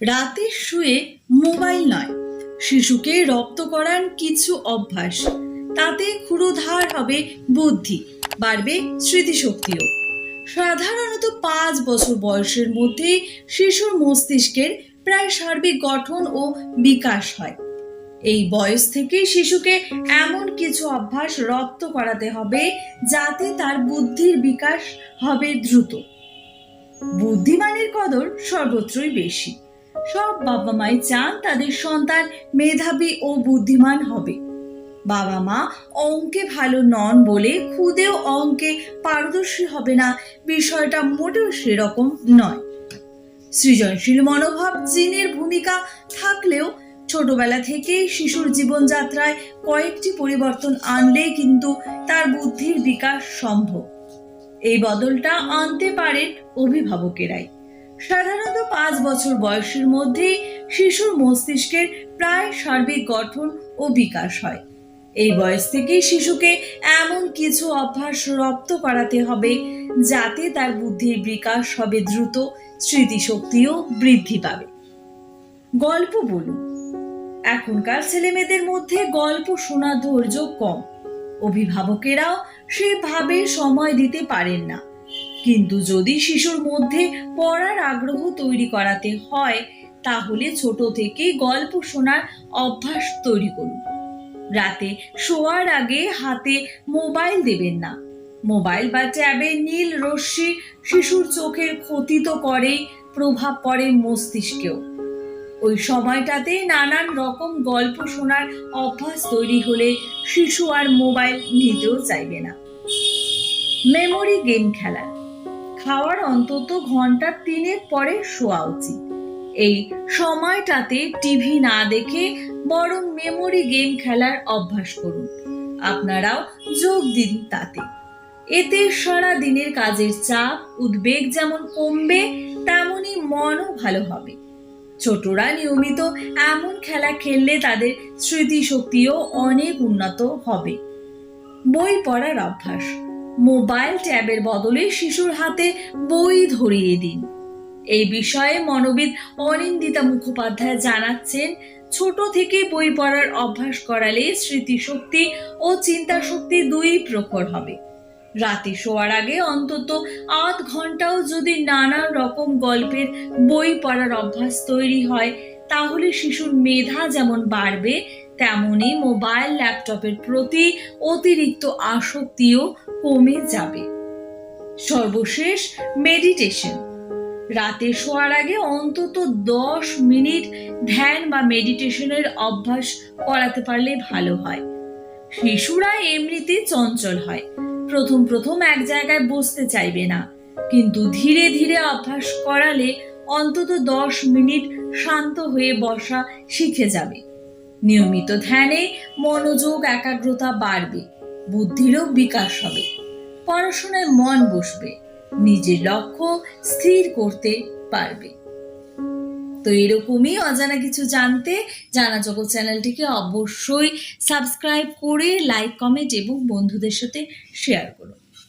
রাতে শুয়ে মোবাইল নয়। শিশুকে রপ্ত করান কিছু অভ্যাস। তাতে ক্ষুরোধার হবে বুদ্ধি, বাড়বে স্মৃতিশক্তিও। সাধারণত পাঁচ বছর বয়সের মধ্যে শিশুর মস্তিষ্কের প্রায় সার্বিক গঠন ও বিকাশ হয়। এই বয়স থেকে শিশুকে এমন কিছু অভ্যাস রপ্ত করাতে হবে যাতে তার বুদ্ধির বিকাশ হবে দ্রুত। বুদ্ধিমানের কদর সর্বত্রই বেশি। সব বাবা মাই চান তাদের সন্তান মেধাবী ও বুদ্ধিমান হবে। বাবা মা অঙ্কে ভালো নন বলে খুদেও অঙ্কে পারদর্শী হবে না, বিষয়টা মোটেও সেরকম নয়। সৃজনশীল মনোভাব জিনের ভূমিকা থাকলেও ছোটবেলা থেকেই শিশুর জীবনযাত্রায় কয়েকটি পরিবর্তন আনলে কিন্তু তার বুদ্ধির বিকাশ সম্ভব। এই বদলটা আনতে পারেন অভিভাবকেরাই। সাধারণত পাঁচ বছর বয়সের মধ্যেই শিশুর মস্তিষ্কের প্রায় সার্বিক গঠন ও বিকাশ হয়। এই বয়স থেকেই শিশুকে এমন কিছু অভ্যাস রপ্ত করাতে হবে যাতে তার বুদ্ধির বিকাশ হবে দ্রুত, স্মৃতিশক্তিও বৃদ্ধি পাবে। গল্প বলুন। এখনকার ছেলেমেয়েদের মধ্যে গল্প শোনার ধৈর্য কম। অভিভাবকেরাও সেভাবে সময় দিতে পারেন না। কিন্তু যদি শিশুর মধ্যে পড়ার আগ্রহ তৈরি করাতে হয়, তাহলে ছোট থেকেই গল্প শোনার অভ্যাস তৈরি করুন। রাতে শোয়ার আগে হাতে মোবাইল দেবেন না। মোবাইল বা ট্যাবে নীল রশ্মি শিশুর চোখের ক্ষতি তো করেই, প্রভাব পড়ে মস্তিষ্কেও। ওই সময়টাতে নানান রকম গল্প শোনার অভ্যাস তৈরি হলে শিশু আর মোবাইল নিতেও চাইবে না। মেমোরি গেম খেলা। খাওয়ার অন্তত ঘণ্টা তিনের পরে শোয়া উচিত। এই সময়টাতে টিভি না দেখে বরং মেমোরি গেম খেলার অভ্যাস করুন। আপনারাও যোগ দিন তাতে। এতে সারা দিনের কাজের চাপ, উদ্বেগ যেমন কমবে তেমনই মনও ভালো হবে। ছোটরা নিয়মিত এমন খেলা খেললে তাদের স্মৃতিশক্তিও অনেক উন্নত হবে। বই পড়ার অভ্যাস। মোবাইল ট্যাবের বদলে শিশুর হাতে বই ধরিয়ে দিন। এই বিষয়ে মনোবিদ অনিন্দিতা মুখোপাধ্যায় জানাচ্ছেন, ছোট থেকে বই পড়ার অভ্যাস করালে স্মৃতিশক্তি ও চিন্তা শক্তি দুই প্রখর হবে। রাতে শোয়ার আগে অন্তত আধ ঘন্টাও যদি নানা রকম গল্পের বই পড়ার অভ্যাস তৈরি হয়, তাহলে শিশুর মেধা যেমন বাড়বে, তেমনি মোবাইল, ল্যাপটপের প্রতি অতিরিক্ত আসক্তিও কমে যাবে। সর্বশেষ মেডিটেশন রাতে শোয়ার আগে অন্তত দশ মিনিট ধ্যান বা মেডিটেশনের অভ্যাস করাতে পারলে ভালো হয়। শিশুরা এমনিতে চঞ্চল হয়। প্রথম প্রথম এক জায়গায় বসতে চাইবে না। কিন্তু ধীরে ধীরে অভ্যাস করালে অন্তত দশ মিনিট শান্ত হয়ে বসা শিখে যাবে। নিয়মিত ধ্যানে মনোযোগ, একাগ্রতা বাড়বে। বুদ্ধিরও বিকাশ হবে। পড়াশোনায় মন বসবে নিজের লক্ষ্য স্থির করতে পারবে। তো এরকমই অজানা কিছু জানতে জানা জগৎ চ্যানেলটিকে অবশ্যই সাবস্ক্রাইব করে, লাইক, কমেন্ট এবং বন্ধুদের সাথে শেয়ার করুন।